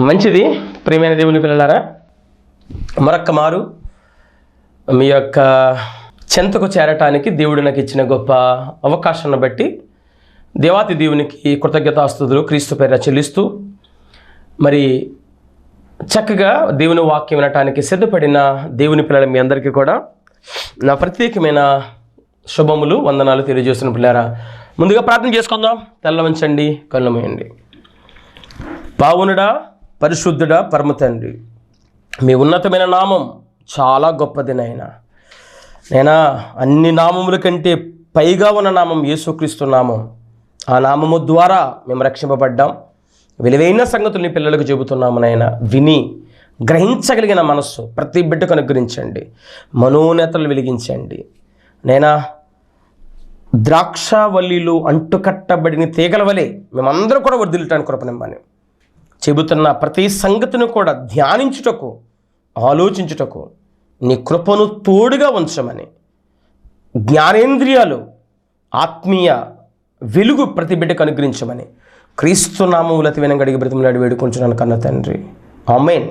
మంచిది. ప్రియమైన దేవుని పిల్లలారా మరొక్క మారు మీ యొక్క చెంతకు చేరటానికి దేవుడు నాకు ఇచ్చిన గొప్ప అవకాశాన్ని బట్టి దేవాతి దేవునికి కృతజ్ఞతాస్తుతులు క్రీస్తు పేర చెల్లిస్తూ మరి చక్కగా దేవుని వాక్యం వినటానికి సిద్ధపడిన దేవుని పిల్లల మీ అందరికీ కూడా నా ప్రత్యేకమైన శుభములు వందనాలు తెలియజేస్తున్న పిల్లారా ముందుగా ప్రార్థన చేసుకుందాం. తెల్ల ఉంచండి కళ్ళు పావునుడా పరిశుద్ధుడా పరమ తండ్రి మీ ఉన్నతమైన నామం చాలా గొప్పది నాయన నేనా అన్ని నామముల కంటే పైగా ఉన్న నామం యేసుక్రీస్తు నామం. ఆ నామము ద్వారా మేము రక్షింపబడ్డాం. విలువైన సంగతుల్ని పిల్లలకు చెబుతున్నాము నాయన విని గ్రహించగలిగిన మనస్సు ప్రతి బిడ్డకు అనుగ్రహించండి. మనోనేతలు వెలిగించండి. నేనా ద్రాక్షవల్లిలు అంటుకట్టబడిన తీగల వలె మేమందరూ కూడా వర్దిల్లటానికి కృపనిమ్మని చెబుతున్న ప్రతి సంగతిని కూడా ధ్యానించుటకు ఆలోచించుటకు నీ కృపను తోడుగా ఉంచమని. జ్ఞానేంద్రియాలు ఆత్మీయ వెలుగు ప్రతి బిడ్డకు అనుగ్రహించమని. క్రీస్తు నామములతి బ్రతిమలాడి వేడుకుంటున్నాను కన్న తండ్రి. ఆమెన్.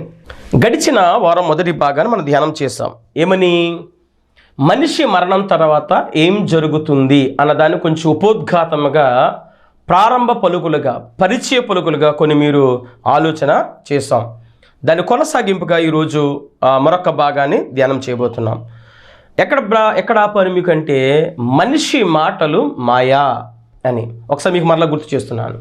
గడిచిన వారం మొదటి భాగాన్ని మనం ధ్యానం చేసాం ఏమని? మనిషి మరణం తర్వాత ఏం జరుగుతుంది అన్నదాన్ని కొంచెం ఉపోద్ఘాతముగా ప్రారంభ పలుకులుగా పరిచయ పలుకులుగా కొన్ని మీరు ఆలోచన చేసాం దాని కొనసాగింపుగా ఈరోజు మరొక భాగాన్ని ధ్యానం చేయబోతున్నాం. ఎక్కడ బ్రా- ఎక్కడ ఆపారు మీకు అంటే మనిషి మాటలు మాయా అని. ఒకసారి మీకు మరలా గుర్తు చేస్తున్నాను.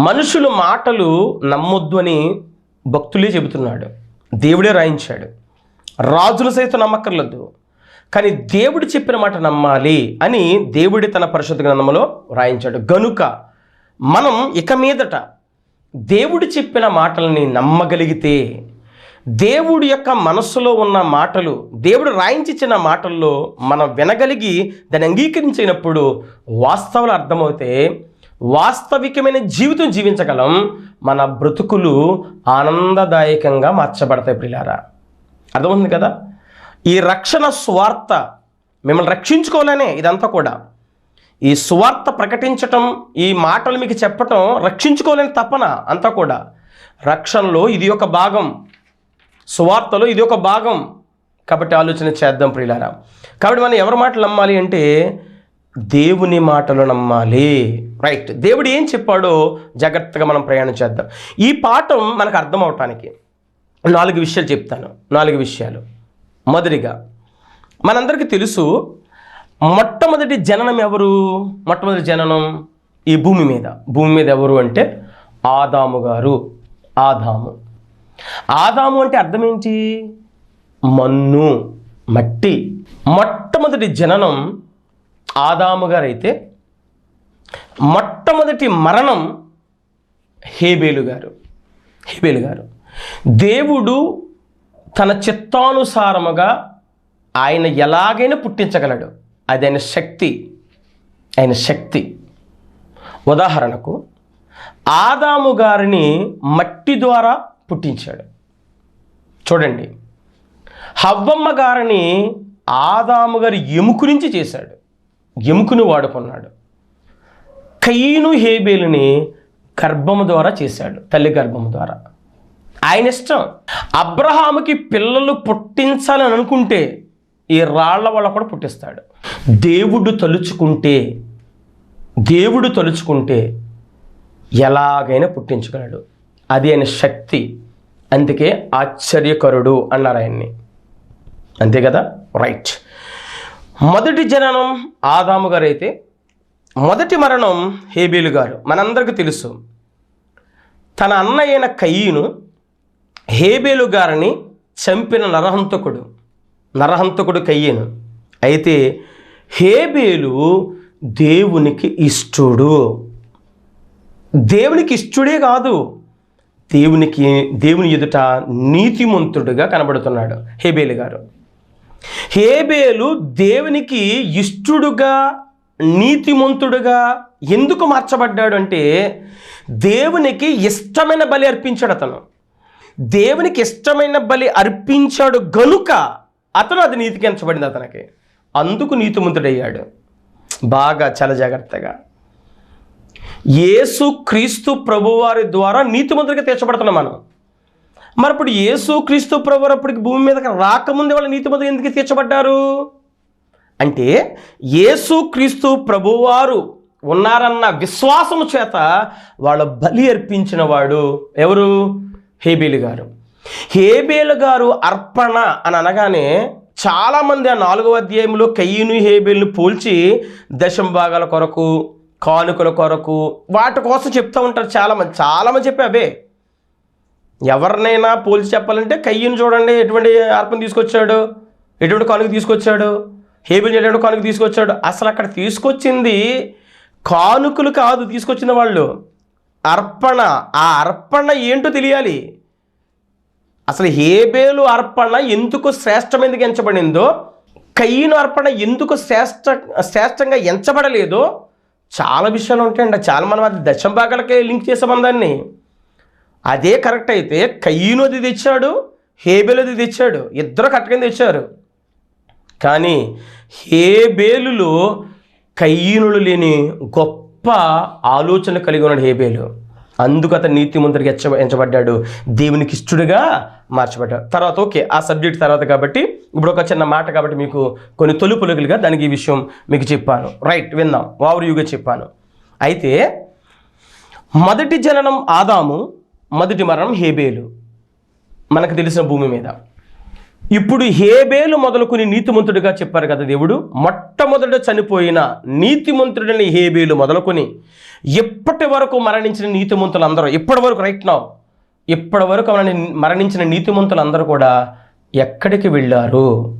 మనుషులు మాటలు నమ్మొద్దు అని భక్తులే చెబుతున్నాడు. దేవుడే రాయించాడు. రాజులు సైతం నమ్మక్కర్లేదు. కానీ దేవుడు చెప్పిన మాట నమ్మాలి అని దేవుడి తన పరిశుద్ధ గ్రంథంలో రాయించాడు గనుక మనం ఇక మీదట దేవుడు చెప్పిన మాటల్ని నమ్మగలిగితే దేవుడి యొక్క మనస్సులో ఉన్న మాటలు దేవుడు రాయించిచ్చిన మాటల్లో మనం వినగలిగి దాన్ని అంగీకరించినప్పుడు వాస్తవాలు అర్థమవుతే వాస్తవికమైన జీవితం జీవించగలం మన బ్రతుకులు ఆనందదాయకంగా మార్చబడతాయి ప్రిలారా. అర్థమవుతుంది కదా? ఈ రక్షణ స్వార్థ మిమ్మల్ని రక్షించుకోవాలనే ఇదంతా కూడా. ఈ సువార్త ప్రకటించటం ఈ మాటలు మీకు చెప్పటం రక్షించుకోలేని తపన అంతా కూడా. రక్షణలో ఇది ఒక భాగం. సువార్తలో ఇది ఒక భాగం. కాబట్టి ఆలోచన చేద్దాం ప్రియులారా. కాబట్టి మనం ఎవరి మాటలు నమ్మాలి అంటే దేవుని మాటలు నమ్మాలి. రైట్. దేవుడు ఏం చెప్పాడో జాగ్రత్తగా మనం ప్రయాణం చేద్దాం. ఈ పాఠం మనకు అర్థం అవటానికి నాలుగు విషయాలు చెప్తాను. నాలుగు విషయాలు. మొదటిగా మనందరికీ తెలుసు మొట్టమొదటి జననం ఎవరు? మొట్టమొదటి జననం ఈ భూమి మీద. భూమి మీద ఎవరు అంటే ఆదాము గారు. ఆదాము. ఆదాము అంటే అర్థం ఏంటి? మన్ను మట్టి. మొట్టమొదటి జననం ఆదాము గారైతే మొట్టమొదటి మరణం హేబేలు గారు. హేబేలు గారు. దేవుడు తన చిత్తానుసారముగా ఆయన ఎలాగైనా పుట్టించగలడు. అది ఆయన శక్తి. ఆయన శక్తి. ఉదాహరణకు ఆదాము గారిని మట్టి ద్వారా పుట్టించాడు. చూడండి. హవ్వమ్మ గారిని ఆదాము గారి ఎముకు నుంచి చేశాడు. ఎముకను వాడుకున్నాడు. కయ్యను హేబేలుని గర్భము ద్వారా చేశాడు. తల్లి గర్భము ద్వారా. ఆయన ఇష్టం. అబ్రహాముకి పిల్లలు పుట్టించాలని అనుకుంటే ఈ రాళ్ళ వల్ల కూడా పుట్టిస్తాడు. దేవుడు తలుచుకుంటే దేవుడు తలుచుకుంటే ఎలాగైనా పుట్టించగలడు. అది ఆయన శక్తి. అందుకే ఆశ్చర్యకరుడు అన్నారు ఆయన్ని. అంతే కదా? రైట్. మొదటి జననం ఆదాము గారు అయితే మొదటి మరణం హేబీలు గారు. మనందరికీ తెలుసు. తన అన్న అయిన కయ్యను హేబేలు గారిని చంపిన నరహంతకుడు నరహంతకుడు కయ్యను. అయితే హేబేలు దేవునికి ఇష్టుడు. దేవునికి ఇష్టుడే కాదు. దేవునికి దేవుని ఎదుట నీతిమంతుడుగా కనబడుతున్నాడు హేబేలు గారు. హేబేలు దేవునికి ఇష్టుడుగా నీతిమంతుడుగా ఎందుకు మార్చబడ్డాడు అంటే దేవునికి ఇష్టమైన బలి అర్పించాడు అతను. దేవునికి ఇష్టమైన బలి అర్పించాడు గనుక అతను అది నీతికి ఎంచబడింది అతనికి. అందుకు నీతిమంతుడయ్యాడు. బాగా చాలా జాగ్రత్తగా. యేసు క్రీస్తు ప్రభువారి ద్వారా నీతిమంతుడిగా తీర్చబడుతున్నాం మనం. మరి ఇప్పుడు యేసు క్రీస్తు ప్రభువారు అప్పటికి భూమి మీదకి రాకముందే వాళ్ళ నీతిమంతులు ఎందుకు తీర్చబడ్డారు? అంటే యేసు క్రీస్తు ప్రభువారు ఉన్నారన్న విశ్వాసము చేత వాళ్ళ బలి అర్పించిన వాడు ఎవరు? హేబేలు గారు. హేబేలు గారు అర్పణ అని అనగానే చాలామంది ఆ నాలుగవ అధ్యాయంలో కయ్యను హేబేలును పోల్చి దశం భాగాల కొరకు కానుకల కొరకు వాటి కోసం చెప్తూ ఉంటారు చాలామంది. చాలామంది చెప్పి అవే ఎవరినైనా పోల్చి చెప్పాలంటే కయ్యను చూడండి ఎటువంటి అర్పణ తీసుకొచ్చాడు ఎటువంటి కానుక తీసుకొచ్చాడు హేబిల్ ఎటువంటి కానుక తీసుకొచ్చాడు. అసలు అక్కడ తీసుకొచ్చింది కానుకలు కాదు తీసుకొచ్చిన వాళ్ళు. అర్పణ. ఆ అర్పణ ఏంటో తెలియాలి. అసలు హేబేలు అర్పణ ఎందుకు శ్రేష్టమైనది ఎంచబడిందో కయ్యను అర్పణ ఎందుకు శ్రేష్ట శ్రేష్టంగా ఎంచబడలేదో చాలా విషయాలు ఉంటాయండి. చాలా మనం అది దశం భాగాలకే లింక్ చేసాం దాన్ని. అదే కరెక్ట్ అయితే కయ్యను అది తెచ్చాడు హేబేలు అది తెచ్చాడు ఇద్దరు కరెక్ట్గా తెచ్చారు. కానీ హేబేలులో కయ్యనులు లేని గొప్ప ఆలోచన కలిగి ఉన్నాడు హేబేలు. అందుకు అతను నీతిమంతుడికి ఎంచ ఎంచబడ్డాడు. దేవునికి ఇష్టడుగా మార్చబడ్డాడు. తర్వాత ఓకే ఆ సబ్జెక్ట్ తర్వాత కాబట్టి ఇప్పుడు ఒక చిన్న మాట కాబట్టి మీకు కొన్ని తొలుపులుగులుగా దానికి ఈ విషయం మీకు చెప్పాను. రైట్ విందాం వావరియుగా చెప్పాను. అయితే మొదటి జననం ఆదాము మొదటి మరణం హేబేలు. మనకు తెలిసిన భూమి మీద. ఇప్పుడు హేబేలు మొదలుకుని నీతిమంతుడిగా చెప్పారు కదా దేవుడు. మొట్టమొదట చనిపోయిన నీతిమంతుడని హేబేలు మొదలుకొని ఇప్పటి వరకు మరణించిన నీతిమంతులందరూ? ఇప్పటి వరకు? రైట్ నా ఇప్పటి వరకు మరణించిన నీతిమంతులందరూ కూడా ఎక్కడికి వెళ్ళారు?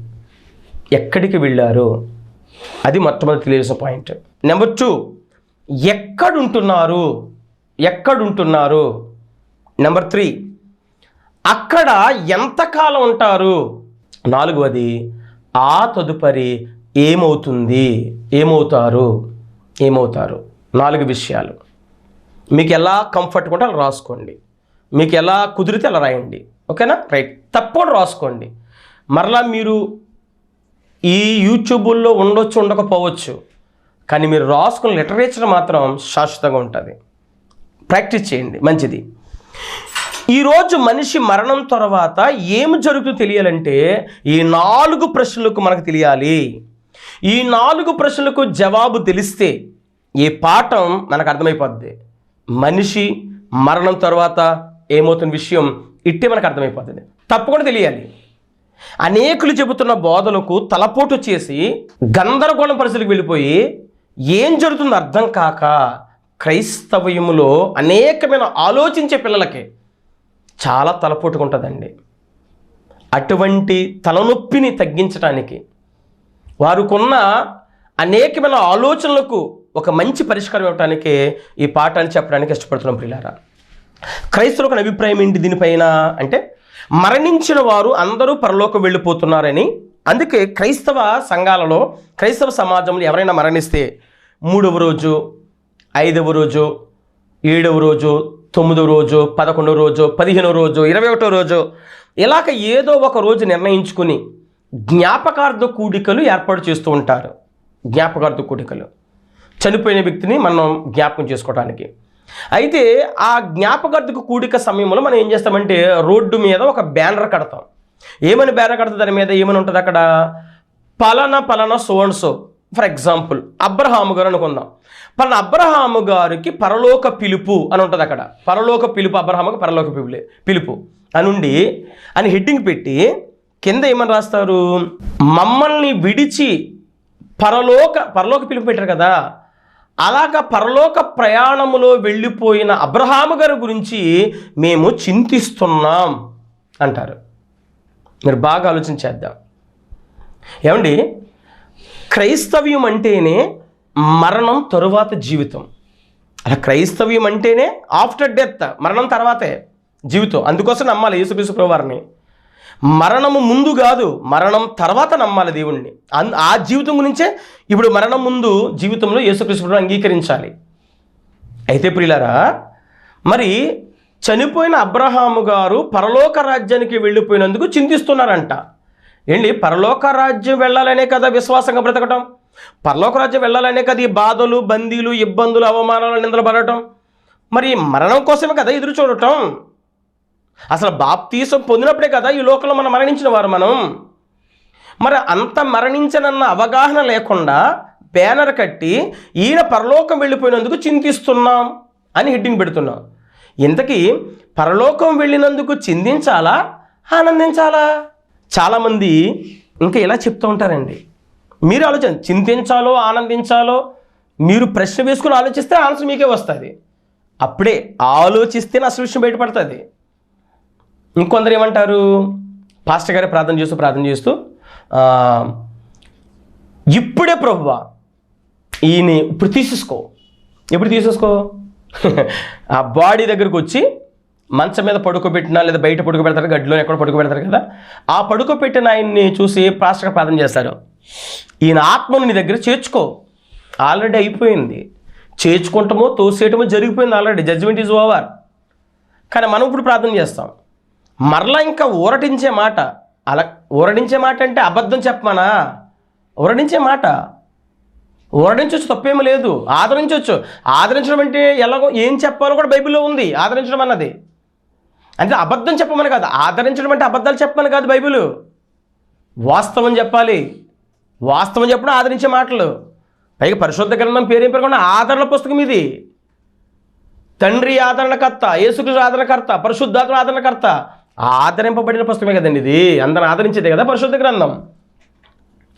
ఎక్కడికి వెళ్ళారు? అది మొట్టమొదటి తెలియాల్సిన పాయింట్ నెంబర్ టూ ఎక్కడుంటున్నారు? ఎక్కడుంటున్నారు? నెంబర్ త్రీ అక్కడ ఎంతకాలం ఉంటారు? నాలుగవది ఆ తదుపరి ఏమవుతుంది? ఏమవుతారు? ఏమవుతారు? నాలుగు విషయాలు. మీకు ఎలా కంఫర్ట్ ఉంటే అలా రాసుకోండి. మీకు ఎలా కుదిరితే అలా రాయండి. ఓకేనా? రైట్. తప్పకుండా రాసుకోండి. మరలా మీరు ఈ యూట్యూబుల్లో ఉండొచ్చు ఉండకపోవచ్చు కానీ మీరు రాసుకున్న లిటరేచర్ మాత్రం శాశ్వతంగా ఉంటుంది. ప్రాక్టీస్ చేయండి. మంచిది. ఈరోజు మనిషి మరణం తర్వాత ఏమి జరుగుతుందో తెలియాలంటే ఈ నాలుగు ప్రశ్నలకు మనకు తెలియాలి. ఈ నాలుగు ప్రశ్నలకు జవాబు తెలిస్తే ఈ పాఠం మనకు అర్థమైపోద్ది. మనిషి మరణం తర్వాత ఏమవుతున్న విషయం ఇట్టే మనకు అర్థమైపోతుంది తప్పకుండా తెలియాలి. అనేకులు చెబుతున్న బోధలకు తలపోటు చేసి గందరగోళం పరిస్థితికి వెళ్ళిపోయి ఏం జరుగుతుందో అర్థం కాక క్రైస్తవయములో అనేకమైన ఆలోచించే పిల్లలకి చాలా తలపోటుకుంటుందండి. అటువంటి తలనొప్పిని తగ్గించడానికి వారికున్న అనేకమైన ఆలోచనలకు ఒక మంచి పరిష్కారం ఇవ్వడానికి ఈ పాఠాన్ని చెప్పడానికి ఇష్టపడుతున్నాం ప్రియులారా. క్రైస్తవులకు అభిప్రాయం ఏంటి దీనిపైన అంటే మరణించిన వారు అందరూ పరలోకం వెళ్ళిపోతున్నారని అందుకే క్రైస్తవ సంఘాలలో క్రైస్తవ సమాజంలో ఎవరైనా మరణిస్తే మూడవ రోజు ఐదవ రోజు ఏడవ రోజు తొమ్మిదో రోజు పదకొండో రోజు పదిహేనో రోజు ఇరవై ఒకటో రోజు ఇలాగ ఏదో ఒక రోజు నిర్ణయించుకుని జ్ఞాపకార్థ కూడికలు ఏర్పాటు చేస్తూ ఉంటారు. జ్ఞాపకార్థ కూడికలు. చనిపోయిన వ్యక్తిని మనం జ్ఞాపకం చేసుకోవడానికి అయితే ఆ జ్ఞాపకార్థకు కూడిక సమయంలో మనం ఏం చేస్తామంటే రోడ్డు మీద ఒక బ్యానర్ కడతాం. ఏమని బ్యానర్ కడతాం? దాని మీద ఏమని ఉంటుంది అక్కడ? పలానా పలానా so and so. For example Abraham గారు అనుకుందాం. పలానా అబ్రహాము గారికి పరలోక పిలుపు అని ఉంటుంది అక్కడ. పరలోక పిలుపు అబ్రహాముకి పరలోక పిలుపు పిలుపు. అనుండి అని హెడ్డింగ్ పెట్టి కింద ఏమని రాస్తారు? మమ్మల్ని విడిచి పరలోక పరలోక పిలుపు పెట్టారు కదా. అలాగ పరలోక ప్రయాణములో వెళ్ళిపోయిన అబ్రహాము గారి గురించి మేము చింతిస్తున్నాం అంటారు. మీరు బాగా ఆలోచించేద్దాం ఏమండి? క్రైస్తవ్యం అంటేనే మరణం తరువాత జీవితం. అలా క్రైస్తవ్యం అంటేనే ఆఫ్టర్ డెత్ మరణం తర్వాతే జీవితం. అందుకోసం నమ్మాలి యేసుక్రీస్తు ప్రభువారిని. మరణము ముందు కాదు మరణం తర్వాత నమ్మాలి దేవుణ్ణి. అన్ ఆ జీవితం గురించే ఇప్పుడు మరణం ముందు జీవితంలో యేసుక్రీస్తు అంగీకరించాలి. అయితే ప్రియులారా మరి చనిపోయిన అబ్రహాము గారు పరలోక రాజ్యానికి వెళ్ళిపోయినందుకు చింతిస్తున్నారంట. ఏంటి? పరలోక రాజ్యం వెళ్ళాలనే కదా విశ్వాసంగా బ్రతకటం? పరలోక రాజ్యం వెళ్ళాలనే కదా ఈ బాధలు బందీలు ఇబ్బందులు అవమానాలు నిందలు పడటం? మరి మరణం కోసమే కదా ఎదురు చూడటం? అసలు బాప్తీసం పొందినప్పుడే కదా ఈ లోకంలో మనం మరణించిన వారు మనం. మరి అంత మరణించనన్న అవగాహన లేకుండా బ్యానర్ కట్టి ఈయన పరలోకం వెళ్ళిపోయినందుకు చింతిస్తున్నాం అని హెడ్డింగ్ పెడుతున్నాం. ఇంతకీ పరలోకం వెళ్ళినందుకు చిందించాలా ఆనందించాలా? చాలామంది ఇంకా ఇలా చెప్తూ ఉంటారండి. మీరు ఆలోచన చింతించాలో ఆనందించాలో మీరు ప్రశ్న వేసుకుని ఆలోచిస్తే ఆన్సర్ మీకే వస్తుంది. అప్పుడే ఆలోచిస్తే అసలు విషయం బయటపడుతుంది. ఇంకొందరు ఏమంటారు? పాస్టర్ గారే ప్రార్థన చేస్తూ ప్రార్థన చేస్తూ ఇప్పుడే ప్రభువా ఈయన ఇప్పుడు తీసేసుకో. ఎప్పుడు తీసేసుకో? ఆ బాడీ దగ్గరకు వచ్చి మంచం మీద పడుకోబెట్టినా లేదా బయట పడుకోబెడతారు గడ్డిలో ఎక్కడ పడుకోబెడతారు కదా ఆ పడుకోబెట్టిన ఆయన్ని చూసి పాస్టర్ ప్రార్థన చేస్తారు ఈయన ఆత్మను నీ దగ్గర చేర్చుకో. ఆల్రెడీ అయిపోయింది. చేర్చుకుంటామో తోసేయటమో జరిగిపోయింది ఆల్రెడీ. జడ్జిమెంట్ ఈజ్ ఓవర్ కానీ మనం ఇప్పుడు ప్రార్థన చేస్తాం. మరలా ఇంకా ఊరటించే మాట అలా ఊరడించే మాట అంటే అబద్ధం చెప్పమనా? ఊరడించే మాట. ఊరడించవచ్చు తప్పేమీ లేదు. ఆదరించవచ్చు ఆదరించడం అంటే ఎలాగో ఏం చెప్పాలో కూడా బైబిల్లో ఉంది. ఆదరించడం అన్నది. అంటే అబద్ధం చెప్పమని కాదు ఆదరించడం అంటే అబద్ధాలు చెప్పమని కాదు బైబిల్. వాస్తవం చెప్పాలి. వాస్తవం చెప్పడం ఆదరించే మాటలు. పైగా పరిశుద్ధ గ్రంథం పేరేం పేరుకుండా ఆదరణ పుస్తకం ఇది. తండ్రి ఆదరణకర్త యేసుకృష్ణ ఆదరణకర్త పరిశుద్ధాత్మ ఆదరణకర్త. ఆదరింపబడిన పుస్తకమే కదండి ఇది. అందరిని ఆదరించేదే కదా పరిశుద్ధ గ్రంథం.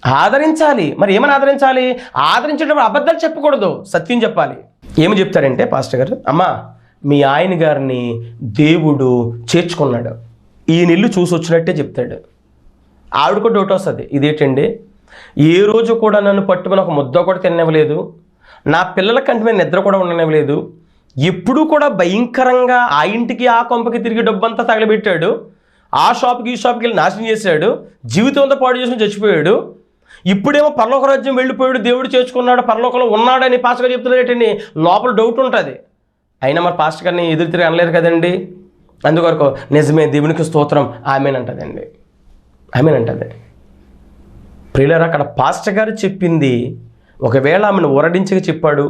ఆదరించాలి. మరి ఏమని ఆదరించాలి? ఆదరించేటప్పుడు అబద్ధాలు చెప్పకూడదు. సత్యం చెప్పాలి. ఏమి చెప్తారంటే పాస్టర్ గారు? అమ్మా మీ ఆయన గారిని దేవుడు చేర్చుకున్నాడు. ఈయన ఇల్లు చూసి వచ్చినట్టే చెప్తాడు. ఆవిడ కూడా డౌట్ వస్తుంది. ఇదేంటండి? ఏ రోజు కూడా నన్ను పట్టుకుని ఒక ముద్ద కూడా తిననివ్వలేదు. నా పిల్లల కంటి మీద నిద్ర కూడా ఉండనివ్వలేదు. ఎప్పుడూ కూడా భయంకరంగా ఆ ఇంటికి ఆ కొంపకి తిరిగి డబ్బంతా తగలబెట్టాడు. ఆ షాప్కి ఈ షాప్కి వెళ్ళి నాశనం చేశాడు. జీవితంతో పాడు చేసుకుని చచ్చిపోయాడు. ఇప్పుడేమో పరలోక రాజ్యం వెళ్ళిపోయాడు. దేవుడు చేర్చుకున్నాడు. పరలోకంలో ఉన్నాడని పాసగా చెప్తున్నాడు ఏంటండి? లోపల డౌట్ ఉంటుంది. అయినా మరి పాస్టర్ గారిని ఎదురు తిరిగి అనలేరు కదండి? అందుకొరకు నిజమే దేవునికి స్తోత్రం ఆమెనంటదండి ఆమెనంటది ప్రియులర్ అక్కడ పాస్టర్ గారు చెప్పింది ఒకవేళ ఆమెను ఊరడించక చెప్పాడు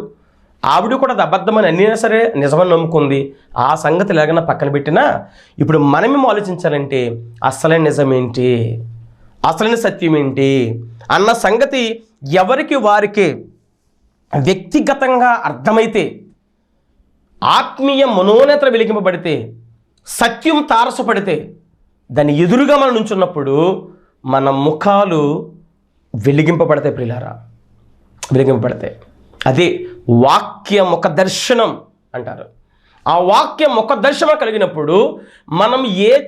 ఆవిడ కూడా అది అబద్ధమని అన్నైనా సరే నిజమని నమ్ముకుంది ఆ సంగతి లేకుండా పక్కన పెట్టినా ఇప్పుడు మనమేమో ఆలోచించాలంటే అసలైన నిజమేంటి? అసలైన సత్యం ఏంటి అన్న సంగతి ఎవరికి వారికి వ్యక్తిగతంగా అర్థమైతే ఆత్మీయ మనోనేత్ర వెలిగింపబడితే సత్యం తారసపడితే దాని ఎదురుగా మనం నుంచున్నప్పుడు మన ముఖాలు వెలిగింపబడతాయి ప్రియులారా వెలిగింపబడతాయి. అదే వాక్య ముఖ దర్శనం అంటారు. ఆ వాక్య ముఖ దర్శనం కలిగినప్పుడు మనం ఏ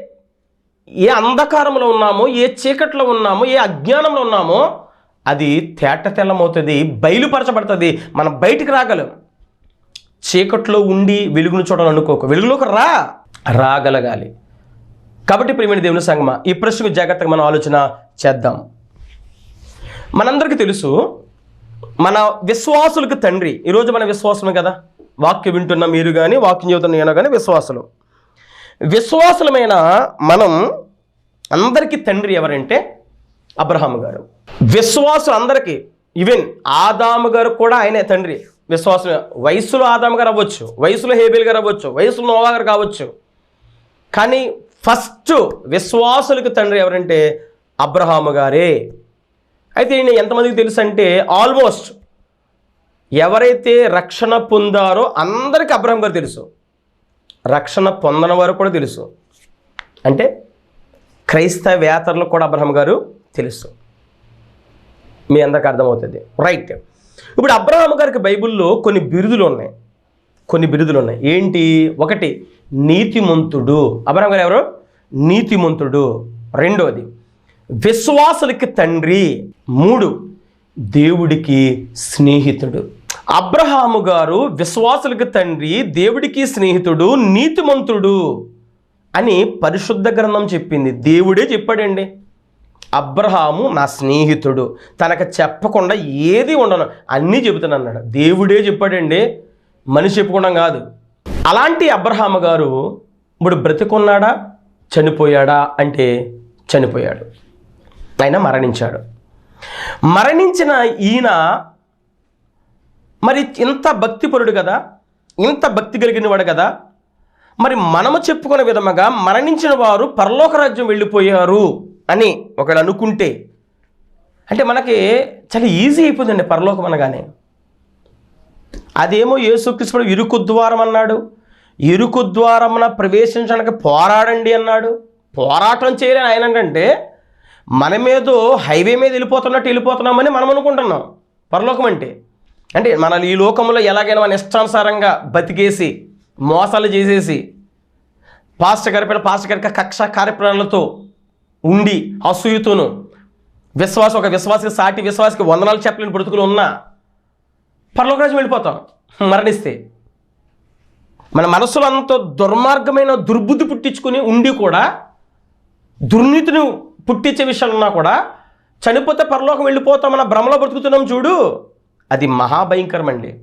ఏ అంధకారంలో ఉన్నామో ఏ చీకట్లో ఉన్నామో ఏ అజ్ఞానంలో ఉన్నామో అది తేట తెల్లమవుతుంది బయలుపరచబడుతుంది మనం బయటికి రాగలం. చీకట్లో ఉండి వెలుగును చూడాలని అనుకోకు. వెలుగులోకి రా! రాగలగాలి. కాబట్టి ప్రియమైన దేవుని సంగమ ఈ ప్రశ్నకు జాగ్రత్తగా మనం ఆలోచన చేద్దాం. మనందరికీ తెలుసు మన విశ్వాసులకు తండ్రి ఈరోజు మన విశ్వాసమే కదా? వాక్యం వింటున్న మీరు కానీ వాక్యం చదువుతున్న నేను కానీ విశ్వాసులు. విశ్వాసులమైన మనం అందరికీ తండ్రి ఎవరంటే అబ్రహాం గారు. విశ్వాసులు అందరికీ ఈవెన్ ఆదాము గారు కూడా ఆయనే తండ్రి. విశ్వాసం వయసులో ఆదాము గారు అవ్వచ్చు వయసులో హేబేల్ గారు అవ్వచ్చు వయసులో నోవా గారు కావచ్చు. కానీ ఫస్ట్ విశ్వాసులకు తండ్రి ఎవరంటే అబ్రహాము గారే. అయితే నేను ఎంతమందికి తెలుసు అంటే ఆల్మోస్ట్ ఎవరైతే రక్షణ పొందారో అందరికీ అబ్రహం గారు తెలుసు. రక్షణ పొందని వారు కూడా తెలుసు. అంటే క్రైస్తవేతరులకు కూడా అబ్రహం గారు తెలుసు. మీ అందరికి అర్థమవుతుంది. రైట్. ఇప్పుడు అబ్రహాం గారికి బైబిల్లో కొన్ని బిరుదులు ఉన్నాయి. కొన్ని బిరుదులు ఉన్నాయి. ఏంటి? ఒకటి నీతిమంతుడు. అబ్రహాం గారు ఎవరు? నీతిమంతుడు. రెండోది విశ్వాసులకి తండ్రి. మూడు దేవుడికి స్నేహితుడు. అబ్రహాము గారు విశ్వాసులకి తండ్రి దేవుడికి స్నేహితుడు నీతిమంతుడు అని పరిశుద్ధ గ్రంథం చెప్పింది. దేవుడే చెప్పాడండి. అబ్రహాము నా స్నేహితుడు. తనకు చెప్పకుండా ఏది ఉండను. అన్నీ చెబుతాను అన్నాడు దేవుడే చెప్పాడండి. మనిషి చెప్పుకోవడం కాదు. అలాంటి అబ్రహాము గారు ఇప్పుడు బ్రతికున్నాడా? చనిపోయాడా? అంటే చనిపోయాడు. ఆయన మరణించాడు. మరణించిన ఈయన మరి ఇంత భక్తిపరుడు కదా? ఇంత భక్తి కలిగిన వాడు కదా? మరి మనము చెప్పుకునే విధముగా మరణించిన వారు పరలోక రాజ్యం వెళ్ళిపోయారు. అని ఒకడు అనుకుంటే అంటే మనకి చాలా ఈజీ అయిపోతుందండి పరలోకం అనగానే. అదేమో యేసుక్రీస్తుడు ఇరుకు ద్వారం అన్నాడు. ఇరుకు ద్వారమున ప్రవేశించడానికి పోరాడండి అన్నాడు. పోరాటం చేయలేని ఆయన అంటే మనమేదో హైవే మీద వెళ్ళిపోతున్నట్టు వెళ్ళిపోతున్నామని మనం అనుకుంటున్నాం. పరలోకం అంటే. అంటే మన ఈ లోకంలో ఎలాగైనా మన ఇష్టానుసారంగా బతికేసి మోసాలు చేసేసి పాస్టర్ గారి పైన పాస్టర్ గారి కక్ష కార్యక్రమాలతో ఉండి అసూయతోను విశ్వాసం ఒక విశ్వాసకి సాటి విశ్వాసకి వందనాలు చెప్పలేని బ్రతుకులు ఉన్నా పరలోకరాజు వెళ్ళిపోతాం మరణిస్తే. మన మనసులో అంత దుర్మార్గమైన దుర్బుద్ధి పుట్టించుకుని ఉండి కూడా దుర్నీతిని పుట్టించే విషయాలు ఉన్నా కూడా చనిపోతే పరలోకం వెళ్ళిపోతామన్న భ్రమలో బ్రతుకుతున్నాం చూడు అది మహాభయంకరం అండి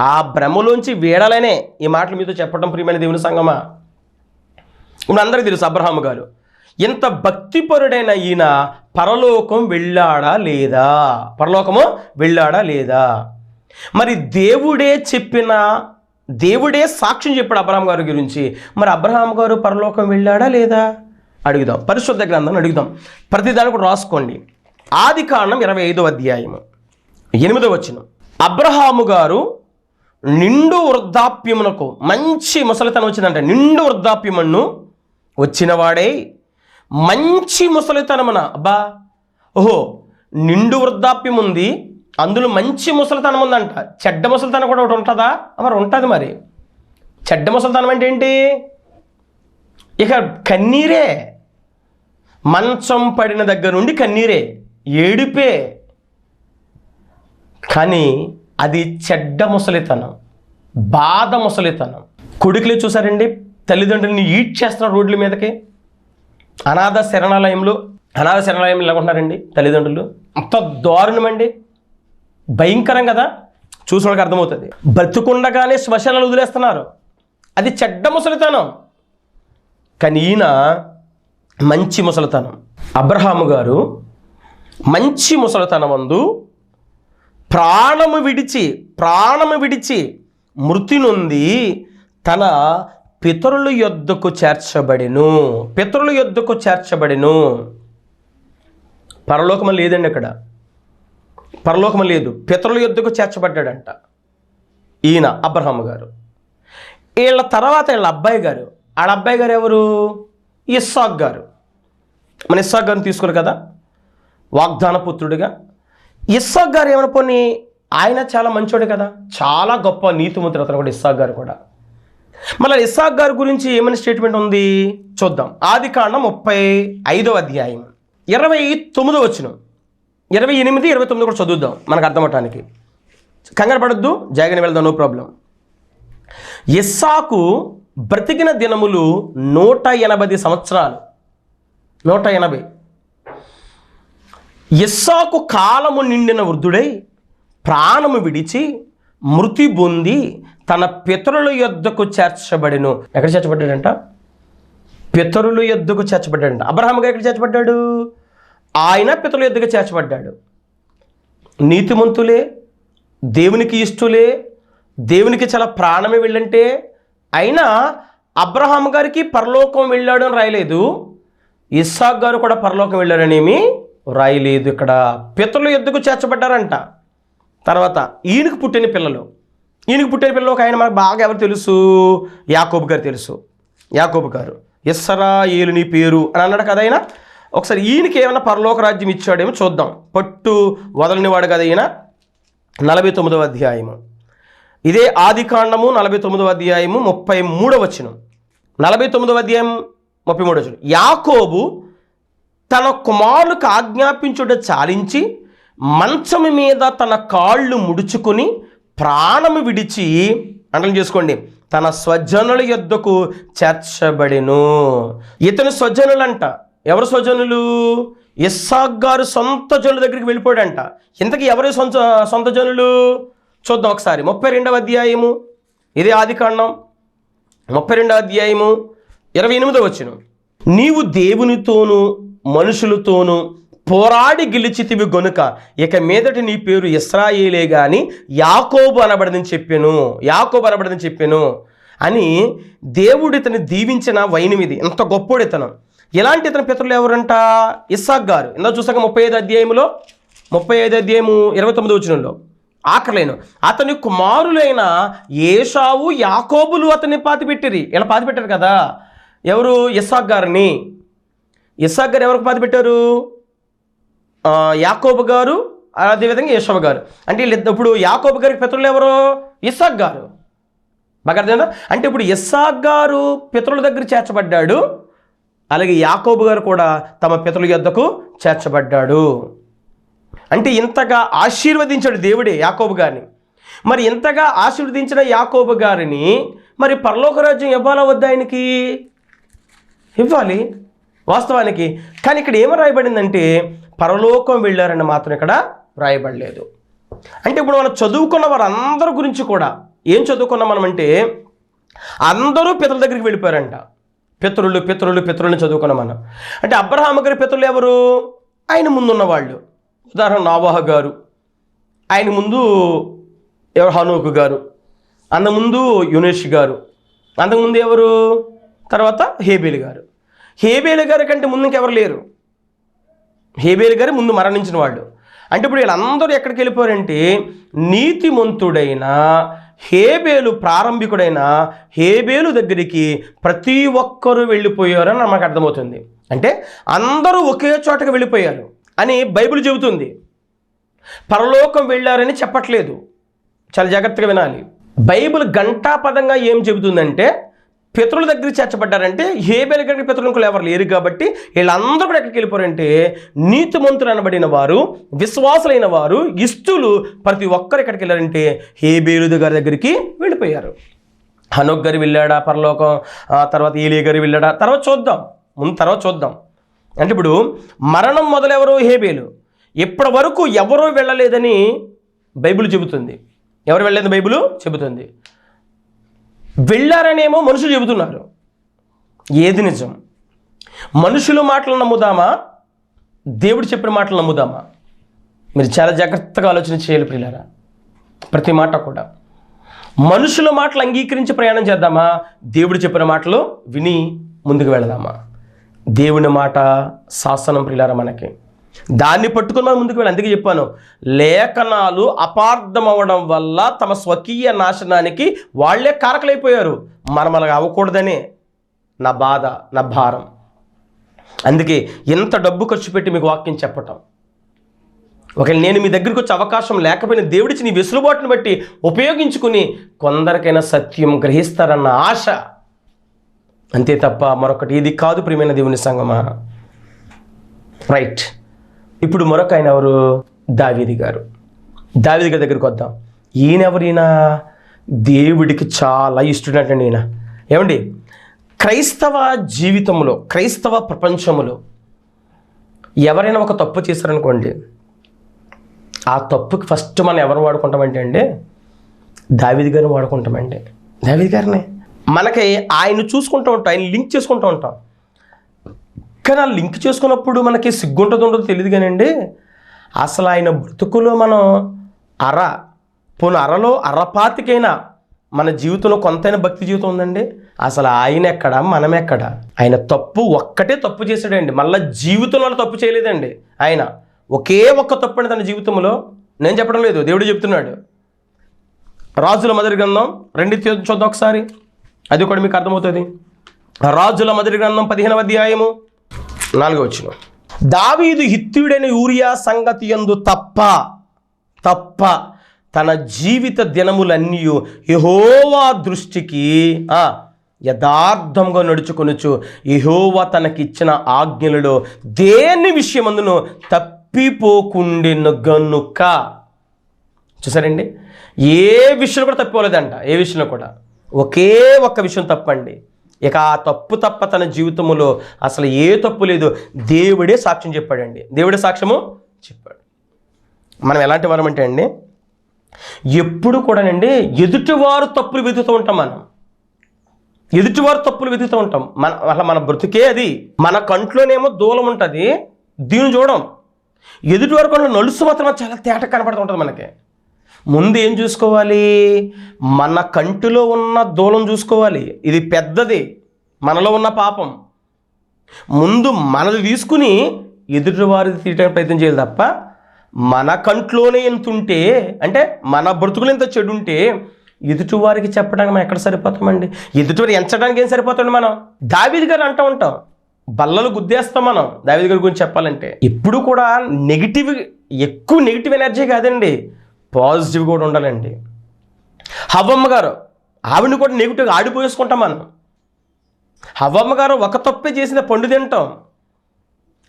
ఆ భ్రమలోంచి వీడాలనే ఈ మాటలు మీతో చెప్పడం ప్రియమైన దేవుని సంగమా. ఇప్పుడు అందరికీ తెలుసు అబ్రహాము గారు. ఇంత భక్తిపరుడైన ఈయన పరలోకం వెళ్ళాడా లేదా? పరలోకము వెళ్ళాడా లేదా? మరి దేవుడే చెప్పిన దేవుడే సాక్ష్యం చెప్పాడు అబ్రహాం గారి గురించి. మరి అబ్రహాం గారు పరలోకం వెళ్ళాడా లేదా? అడుగుదాం. పరిశుద్ధ గ్రంథాన్ని అడుగుదాం. ప్రతిదాన్ని కూడా రాసుకోండి. ఆది కాండం ఇరవై ఐదో అధ్యాయము. ఎనిమిదో వచ్చిన అబ్రహాము గారు నిండు వృద్ధాప్యమునకు మంచి ముసలితనం వచ్చిందంటే. నిండు వృద్ధాప్యమును వచ్చినవాడే మంచి ముసలితనమున. అబ్బా! ఓహో నిండు వృద్ధాప్యం ఉంది అందులో మంచి ముసలితనం ఉందంట. చెడ్డ ముసలితనం కూడా ఒకటి ఉంటుందా? మరి ఉంటుంది మరి. చెడ్డ ముసలితనం అంటే ఏంటి? ఇక కన్నీరే. మంచం పడిన దగ్గర నుండి కన్నీరే ఏడిపే. కానీ అది చెడ్డ ముసలితనం బాధ ముసలితనం. కొడుకులే చూసారండి? తల్లిదండ్రులని ఈడ్ చేస్తున్నారు రోడ్ల మీదకి. అనాథ శరణాలయంలో అనాథ శరణాలయంలో ఎలా తల్లిదండ్రులు? అంత దారుణమండి. భయంకరం కదా? చూసిన వాళ్ళకి అర్థమవుతుంది. బ్రతుకుండగానే శ్మశానాలు వదిలేస్తున్నారు. అది చెడ్డ ముసలితనం. కానీ ఈయన మంచి ముసలితనం. అబ్రహాము గారు మంచి ముసలితనం అందు ప్రాణము విడిచి ప్రాణము విడిచి మృతి నొంది తన పితరుల యొద్దకు చేర్చబడిను. పితరుల యొద్దకు చేర్చబడిను. పరలోకం లేదండి అక్కడ పరలోకం లేదు. పితరుల యొద్దకు చేర్చబడ్డాడంట ఈయన అబ్రహం గారు. వీళ్ళ తర్వాత వీళ్ళ అబ్బాయి గారు. వాళ్ళ అబ్బాయి గారు ఎవరు? ఇస్సాక్ గారు. మన ఇస్సాక్ గారిని తీసుకురు కదా? వాగ్దాన పుత్రుడిగా. ఇస్సాక్ గారు ఏమైనా పోనీ ఆయన చాలా మంచోడు కదా? చాలా గొప్ప నీతిమంతుడు అతను కూడా ఇస్సాక్ గారు కూడా. మళ్ళీ ఇస్సాక్ గారి గురించి ఏమైనా స్టేట్మెంట్ ఉంది? చూద్దాం. ఆది కాండం ముప్పై ఐదవ అధ్యాయం. ఇరవై తొమ్మిదో వచ్చిన ఇరవై ఎనిమిది ఇరవై తొమ్మిది కూడా చదువుదాం. మనకు అర్థమవటానికి కంగారు పడద్దు జాగిన వెళ్దాం నో ప్రాబ్లం ఇస్సాకు బ్రతికిన దినములు నూట ఎనభై సంవత్సరాలు. నూట ఎనభై. ఇస్సాకు కాలము నిండిన వృద్ధుడై ప్రాణము విడిచి మృతి పొంది తన పితరుల యొద్దకు చేర్చబడిను. ఎక్కడ చేర్చబడ్డాడంట? పితరుల యొద్దకు చేర్చబడ్డాడంట. అబ్రహాంగా గారు ఎక్కడ చేర్చబడ్డాడు? ఆయన పితరుల యొద్దకు చేర్చబడ్డాడు. నీతిమంతులే దేవునికి ఇష్టులే దేవునికి చాలా ప్రాణమే వెళ్ళంటే అయినా అబ్రహాం గారికి పరలోకం వెళ్ళాడు అని రాయలేదు. ఇస్సాక్ గారు కూడా పరలోకం వెళ్ళారనేమి రాయలేదు ఇక్కడ. పితరుల ఎద్దుకు చేర్చబడ్డారంట. తర్వాత ఈయనకు పుట్టిన పిల్లలు. ఈయనకు పుట్టిన పిల్లలు ఒక ఆయన మనకు బాగా ఎవరు తెలుసు? యాకోబు గారు తెలుసు. యాకోబు గారు ఎస్సరా ఏలు నీ పేరు అని అన్నాడు కదా ఆయన. ఒకసారి ఈయనకి ఏమైనా పరలోక రాజ్యం ఇచ్చాడేమో చూద్దాం. పట్టు వదలనివాడు కదా ఈయన. నలభై తొమ్మిదవ అధ్యాయము. ఇదే ఆది కాండము నలభై తొమ్మిదవ అధ్యాయము ముప్పై మూడవ వచనం. నలభై తొమ్మిదవ అధ్యాయం ముప్పై మూడవ వచనం. యాకోబు తన కుమారులకు ఆజ్ఞాపించుట చాలించి మంచం మీద తన కాళ్ళు ముడుచుకొని ప్రాణము విడిచి అంటలు చేసుకోండి తన స్వజనుల యొద్దకు చేర్చబడిను. ఇతను స్వజనులంట. ఎవరు స్వజనులు? ఇస్సాక్ గారు సొంత జనుల దగ్గరికి వెళ్ళిపోయాడంట. ఇంతకీ ఎవరి సొంత సొంత జనులు? చూద్దాం ఒకసారి. ముప్పై రెండవ అధ్యాయము. ఇదే ఆదికాండం ముప్పై రెండవ అధ్యాయము ఇరవై ఎనిమిదో వచ్చిన నీవు దేవునితోనూ మనుషులతోనూ పోరాడి గెలిచితివి గనుక ఇక మీదటి నీ పేరు ఇస్రాయేలే గాని యాకోబు అనబడదని చెప్పాను యాకోబు అనబడదని చెప్పాను అని దేవుడు ఇతను దీవించిన వైనం ఎంత గొప్పోడు ఇతను ఎలాంటి ఇతని పితరులు ఎవరంట? ఇస్సాక్ గారు. ఇందా చూసాక ముప్పై ఐదు అధ్యాయంలో ముప్పై ఐదు అధ్యాయము ఇరవై తొమ్మిది వచ్చినంలో ఆకలేను అతని కుమారులైన ఏషావు యాకోబులు అతన్ని పాతిపెట్టిరి. ఇలా పాతిపెట్టారు కదా. ఎవరు? ఇస్సాక్ గారిని. ఇస్సాక్ గారు ఎవరికి పాతిపెట్టారు? యాకోబు గారు అదేవిధంగా యేషవ గారు. అంటే వీళ్ళిద్దరు ఇప్పుడు యాకోబు గారికి పితరులు ఎవరు? ఇస్సాక్ గారు. బాగా అర్థమైందా? అంటే ఇప్పుడు ఇస్సాక్ గారు పితరుల దగ్గర చేర్చబడ్డాడు అలాగే యాకోబు గారు కూడా తమ పితరుల యొద్దకు చేర్చబడ్డాడు. అంటే ఇంతగా ఆశీర్వదించాడు దేవుడే యాకోబు గారిని. మరి ఇంతగా ఆశీర్వదించిన యాకోబు గారిని మరి పరలోక రాజ్యం ఇవ్వాలా వద్దా ఆయనకి? ఇవ్వాలి వాస్తవానికి. కానీ ఇక్కడ ఏమి రాయబడిందంటే పరలోకం వెళ్ళారని మాత్రం ఇక్కడ వ్రాయబడలేదు. అంటే ఇప్పుడు మనం చదువుకున్న వారందరి గురించి కూడా ఏం చదువుకున్నాం మనం అంటే అందరూ పితరుల దగ్గరికి వెళ్ళిపోయారంట. పితరులు పితరులు పితరులను చదువుకున్నాం మనం. అంటే అబ్రహాం గారి పితరులు ఎవరు? ఆయన ముందున్న వాళ్ళు. ఉదాహరణ నావాహ గారు. ఆయన ముందు ఎవరు హనోకు గారు అంతకుముందు యునేష్ గారు. అంతకుముందు ఎవరు? తర్వాత హేబేలు గారు. హేబేలు గారి కంటే ముందు ఇంకెవరు లేరు? హేబేలు గారు ముందు మరణించిన వాళ్ళు అంటే ఇప్పుడు వీళ్ళందరూ ఎక్కడికి వెళ్ళిపోయారంటే నీతిమంతుడైన హేబేలు ప్రారంభికుడైన హేబేలు దగ్గరికి ప్రతి ఒక్కరూ వెళ్ళిపోయారని మనకు అర్థమవుతుంది. అంటే అందరూ ఒకే చోటకి వెళ్ళిపోయారు అని బైబిల్ చెబుతుంది. పరలోకం వెళ్ళారని చెప్పట్లేదు. చాలా జాగ్రత్తగా వినాలి. బైబిల్ గంటాపదంగా ఏం చెబుతుందంటే పితరుల దగ్గర చేర్చబడ్డారంటే ఏ బెలగడికి పితరులకు ఎవరు లేరు కాబట్టి వీళ్ళందరూ కూడా ఎక్కడికి వెళ్ళిపోయారంటే నీతిమంతులు అనబడిన వారు విశ్వాసులైన వారు ఇస్తులు ప్రతి ఒక్కరు ఎక్కడికి వెళ్ళారంటే హేబేలు గారి దగ్గరికి వెళ్ళిపోయారు. హనోక్ గారు వెళ్ళాడా పరలోకం ఆ తర్వాత ఏలియ గారు వెళ్ళాడా తర్వాత చూద్దాం ముందు తర్వాత చూద్దాం. అంటే ఇప్పుడు మరణం మొదలెవరు? హేబేలు. ఇప్పటి వరకు ఎవరూ వెళ్ళలేదని బైబిల్ చెబుతుంది. ఎవరు వెళ్ళలేదు బైబిల్? చెబుతుంది. వెళ్ళారనేమో మనుషులు చెబుతున్నారు. ఏది నిజం? మనుషుల మాటలు నమ్ముదామా? దేవుడు చెప్పిన మాటలు నమ్ముదామా? మీరు చాలా జాగ్రత్తగా ఆలోచన చేయాలి ప్రియులారా. ప్రతి మాట కూడా. మనుషుల మాటలు అంగీకరించి ప్రయాణం చేద్దామా? దేవుడు చెప్పిన మాటలు విని ముందుకు వెళదామా? దేవుని మాట శాసనం ప్రియులారా మనకి. దాన్ని పట్టుకుని మనం ముందుకు వెళ్ళి అందుకే చెప్పాను లేఖనాలు అపార్థం అవ్వడం వల్ల తమ స్వకీయ నాశనానికి వాళ్ళే కారకలైపోయారు. మనం అలాగ అవ్వకూడదనే నా బాధ నా భారం. అందుకే ఇంత డబ్బు ఖర్చు పెట్టి మీకు వాక్యం చెప్పటం. ఒకవేళ నేను మీ దగ్గరికి వచ్చే అవకాశం లేకపోయినా దేవుడిచ్చి నీ వెసులుబాటును బట్టి ఉపయోగించుకుని కొందరికైనా సత్యం గ్రహిస్తారన్న ఆశ. అంతే తప్ప మరొకటి ఇది కాదు ప్రియమైన దేవుని సంగమా. రైట్. ఇప్పుడు మరొక ఆయన ఎవరు? దావీది గారు. దావీది గారి దగ్గరికి వద్దాం. ఈయన ఎవరైనా దేవుడికి చాలా ఇష్టడండి ఈయన. ఏమండి? క్రైస్తవ జీవితంలో క్రైస్తవ ప్రపంచంలో ఎవరైనా ఒక తప్పు చేశారనుకోండి ఆ తప్పుకి ఫస్ట్ మనం ఎవరు వాడుకుంటామంటే అండి దావిది గారిని వాడుకుంటామండి. దావిది గారిని. మనకి ఆయన చూసుకుంటూ ఉంటాం ఆయన లింక్ చేసుకుంటూ ఉంటాం. కానీ ఆ లింక్ చేసుకున్నప్పుడు మనకి సిగ్గుంటుందో ఉండదో తెలియదు కానండి. అసలు ఆయన బ్రతుకులో మనం అర పోను అరలో అరపాతికైనా మన జీవితంలో కొంతైనా భక్తి జీవితం ఉందండి. అసలు ఆయన ఎక్కడ మనం ఎక్కడ ఆయన తప్పు ఒక్కటే తప్పు చేశాడండి. మళ్ళీ జీవితంలో తప్పు చేయలేదండి. ఆయన ఒకే ఒక్క తప్పు అండి తన జీవితంలో. నేను చెప్పడం లేదు దేవుడు చెప్తున్నాడు. రాజుల మొదటి గ్రంథం రెండు చూద్దాం ఒకసారి. అది కూడా మీకు అర్థమవుతుంది. రాజుల మొదటి గ్రంథం పదిహేనవ అధ్యాయము. నాలుగో వచ్చిన దావీదు హిత్యుడైన యూరియా సంగతి యందు తప్ప తప్ప తన జీవిత దినములన్నీ యహోవా దృష్టికి యథార్థంగా నడుచుకొనుచు యహోవా తనకిచ్చిన ఆజ్ఞలలో దేని విషయమందును తప్పిపోకుండెను గనుక చూసారండి? ఏ విషయంలో కూడా తప్పిపోలేదంట ఏ విషయంలో కూడా. ఒకే ఒక్క విషయం తప్పండి. ఇక ఆ తప్పు తప్ప తన జీవితంలో అసలు ఏ తప్పు లేదు. దేవుడే సాక్ష్యం చెప్పాడండి. దేవుడే సాక్ష్యము చెప్పాడు. మనం ఎలాంటి వారం అంటే అండి ఎప్పుడు కూడానండి ఎదుటివారు తప్పులు వెతుకుతూ ఉంటాం మనం. ఎదుటివారు తప్పులు వెతుకుతూ ఉంటాం. మన అసలు మన బ్రతికే అది. మన కంట్లోనేమో దూలం ఉంటుంది. దీన్ని చూడం. ఎదుటి వరకు నలుసు మాత్రం చాలా తేట కనపడుతుంటుంది మనకి. ముందు ఏం చూసుకోవాలి? మన కంటిలో ఉన్న దూలం చూసుకోవాలి. ఇది పెద్దది. మనలో ఉన్న పాపం. ముందు మనది తీసుకుని ఎదుటివారిది తీయడానికి ప్రయత్నం చేయాలి తప్ప మన కంట్లోనే ఎంత ఉంటే అంటే మన బ్రతుకులు ఎంత చెడు ఉంటే ఎదుటివారికి చెప్పడానికి మనం ఎక్కడ సరిపోతామండి? ఎదుటివారు ఎంచడానికి ఏం సరిపోతుంది మనం? దావిది గారు అంటూ ఉంటాం. బల్లలు గుద్దేస్తాం మనం. దావిది గారి గురించి చెప్పాలంటే. ఇప్పుడు కూడా నెగిటివ్ ఎక్కువ నెగిటివ్ ఎనర్జీ కాదండి. పాజిటివ్ కూడా ఉండాలండి. హవ్వమ్మ గారు ఆవిడని కూడా నెగిటివ్గా ఆడిపోయేసుకుంటాం మనం. హవ్వమ్మ గారు ఒక తప్పే చేసిన పండు తింటాం.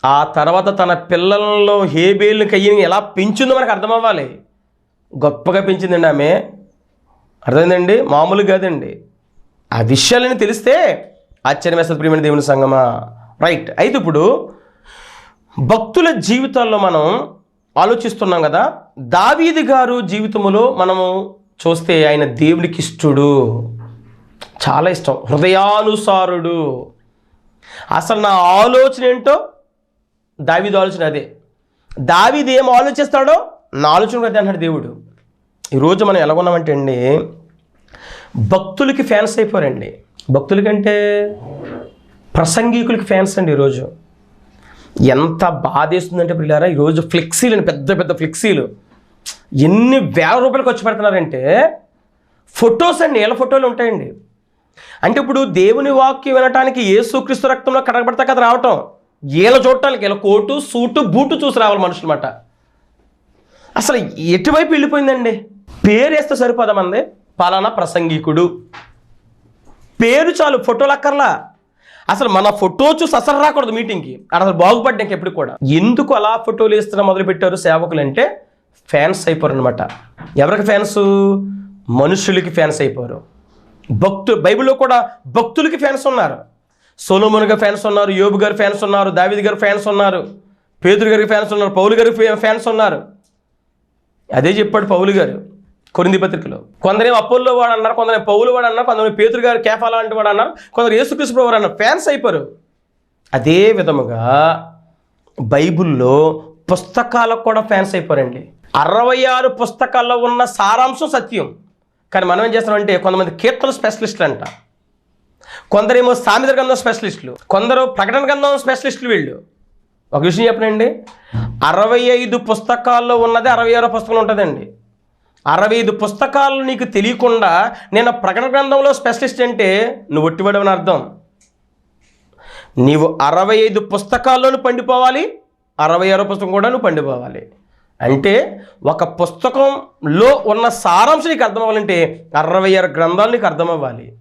ఆ తర్వాత తన పిల్లల్లో హేబేలు కయ్యని ఎలా పెంచిందో మనకు అర్థమవ్వాలి. గొప్పగా పెంచిందండి ఆమె. అర్థమైందండి? మామూలు కాదండి. ఆ విషయాలని తెలిస్తే ఆశ్చర్యమేస్తుంది ప్రియమైన దేవుని సంగమా. రైట్. అయితే ఇప్పుడు భక్తుల జీవితాల్లో మనం ఆలోచిస్తున్నాం కదా దావీది గారు జీవితంలో మనము చూస్తే ఆయన దేవునికి ఇష్టడు. చాలా ఇష్టం. హృదయానుసారుడు. అసలు నా ఆలోచన ఏంటో దావీదు ఆలోచన అదే. దావీది ఏం ఆలోచిస్తాడో నా ఆలోచన అదే అన్నాడు దేవుడు. ఈరోజు మనం ఎలా ఉన్నామంటే అండి భక్తులకి ఫ్యాన్స్ అయిపోరండి భక్తులకంటే ప్రసంగికులకి ఫ్యాన్స్ అండి ఈరోజు ఎంత బాధేస్తుందంటే పిల్లారా ఈరోజు ఫ్లెక్సీలు అండి పెద్ద పెద్ద ఫ్లెక్సీలు. ఎన్ని వేల రూపాయలు ఖర్చు పెడుతున్నారంటే ఫొటోస్ అండి ఏళ్ళ ఫోటోలు ఉంటాయండి. అంటే ఇప్పుడు దేవుని వాక్యం వినటానికి ఏసుక్రీస్తు రక్తంలో కడగబడతా కదా రావటం వీళ్ళ చూడటానికి ఇలా కోటు సూటు బూటు చూసి రావాలి మనుషులమాట. అసలు ఎటువైపు వెళ్ళిపోయిందండి? పేరు వేస్తే సరిపోదా మంది? పలానా ప్రసంగికుడు. పేరు చాలు ఫోటోలు అక్కర్లా. అసలు మన ఫోటో చూసి అసలు రాకూడదు మీటింగ్కి అక్కడ అసలు బాగుపడ్డాక ఎప్పుడు కూడా. ఎందుకు అలా ఫోటోలు ఇస్తున్న మొదలుపెట్టారు సేవకులు అంటే ఫ్యాన్స్ అయిపోరు అనమాట ఎవరికి ఫ్యాన్స్ మనుషులకి ఫ్యాన్స్ అయిపోరు. భక్తులు బైబిల్లో కూడా భక్తులకి ఫ్యాన్స్ ఉన్నారు. సోలోమన్ గారి ఫ్యాన్స్ ఉన్నారు యోబు గారు ఫ్యాన్స్ ఉన్నారు దావిద్ గారు ఫ్యాన్స్ ఉన్నారు పేదరు గారికి ఫ్యాన్స్ ఉన్నారు పౌలు గారికి ఫ్యాన్స్ ఉన్నారు. అదే చెప్పాడు పౌలు గారు. కొరింది పత్రికలో. కొందరేమో అపోల్లో వాడు అన్నారు కొందరు పౌలు వాడు అన్నారు కొందరు పేతురు గారు కేఫా లాంటి వాడు అన్నారు కొందరు యేసుక్రీస్తు వాడు అన్నారు ఫ్యాన్స్ అయిపోరు. అదే విధముగా బైబిల్లో పుస్తకాలకు కూడా ఫ్యాన్స్ అయిపోరండి. అరవై ఆరు పుస్తకాల్లో ఉన్న సారాంశం సత్యం. కానీ మనం ఏం చేస్తామంటే కొంతమంది కీర్తన స్పెషలిస్టులు అంట. కొందరేమో సామెత గ్రంథం స్పెషలిస్టులు. కొందరు ప్రకటన గ్రంథం స్పెషలిస్టులు వీళ్ళు. ఒక విషయం చెప్పనండి. అరవై ఐదు పుస్తకాల్లో ఉన్నది అరవై ఆరో పుస్తకం ఉంటుందండి. అరవై ఐదు పుస్తకాలు నీకు తెలియకుండా నేను ప్రకటన గ్రంథంలో స్పెషలిస్ట్ అంటే నువ్వు ఒట్టిపడవని అర్థం. నీవు అరవై ఐదు పుస్తకాల్లోనూ పండిపోవాలి అరవై ఆరో పుస్తకం కూడా నువ్వు పండిపోవాలి. అంటే ఒక పుస్తకంలో ఉన్న సారాంశం నీకు అర్థం అవ్వాలంటే అరవై ఆరు గ్రంథాలు నీకు అర్థం అవ్వాలి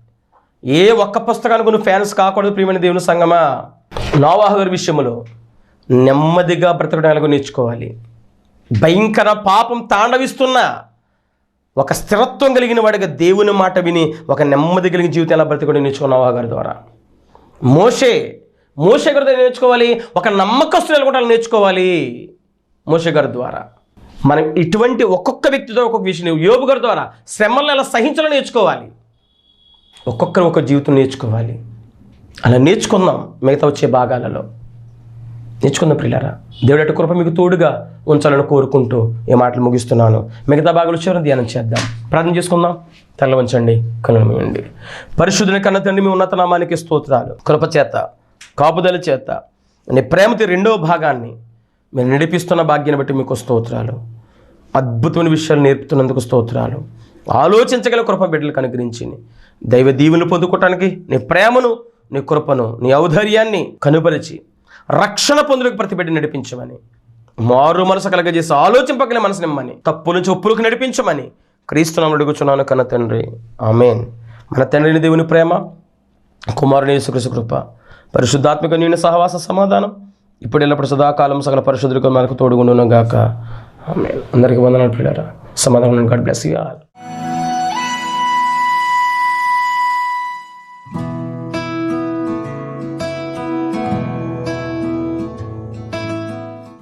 ఏ ఒక్క పుస్తకానికి నువ్వు ఫ్యాన్స్ కాకూడదు ప్రియమైన దేవుని సంగమా? నోవాహుగారి విషయంలో నెమ్మదిగా బ్రతకడం ఎలాగో నేర్చుకోవాలి. భయంకర పాపం తాండవిస్తున్నా ఒక స్థిరత్వం కలిగిన వాడిగా దేవుని మాట విని ఒక నెమ్మది కలిగిన జీవితం ఎలా బ్రతకడం నేర్చుకున్నావా గారి ద్వారా? మోషే మోషే గారి ద్వారా నేర్చుకోవాలి. ఒక నమ్మకస్తులు కూడా నేర్చుకోవాలి. మోషే గారి ద్వారా. మనం ఇటువంటి ఒక్కొక్క వ్యక్తితో ఒక్కొక్క విషయం యోగు గారి ద్వారా శ్రమలను ఎలా సహించాలని నేర్చుకోవాలి. ఒక్కొక్కరు ఒక జీవితం నేర్చుకోవాలి. అలా నేర్చుకుందాం మిగతా వచ్చే భాగాలలో. నేర్చుకుందాం ప్రియులారా. దేవుడట కృప మీకు తోడుగా ఉంచాలని కోరుకుంటూ ఈ మాటలు ముగిస్తున్నాను. మిగతా భాగాలు చివరి ధ్యానం చేద్దాం. ప్రార్థన చేసుకుందాం. తల ఉంచండి కనుమయండి పరిశుద్ధుని కన్న తండ్రి మీ ఉన్నత నామానికి స్తోత్రాలు. కృప చేత కాపుదల చేత నీ ప్రేమతి రెండవ భాగాన్ని మీరు నడిపిస్తున్న భాగ్యాన్ని బట్టి మీకు స్తోత్రాలు. అద్భుతమైన విషయాలు నేర్పుతున్నందుకు స్తోత్రాలు. ఆలోచించగల కృప బిడ్డలకు అనుగ్రహించింది దైవ దీవులు పొందుకోవటానికి నీ ప్రేమను నీ కృపను నీ ఔదర్యాన్ని కనుపరిచి రక్షణ పొందులకు ప్రతి నడిపించమని మారు మనసు కలగజేసి ఆలోచింపగల మనసు నిమ్మని తప్పు నుంచి ఒప్పులకు నడిపించమని క్రీస్తునామం అడుగుచున్నాను కన్న తండ్రి. ఆమెన్. మన తండ్రిని దేవుని ప్రేమ కుమారుని యేసుక్రీస్తు కృప పరిశుద్ధాత్మిక నేను సహవాస సమాధానం ఇప్పుడు ఎల్లప్పుడు సదాకాలం సకల పరిశుద్ధులకు మనకు తోడుగుండును గాక ఆమె అందరికీ వందనాలు పిల్లరా సమాధానం గాడ్ బ్లెస్ యూ ఆల్.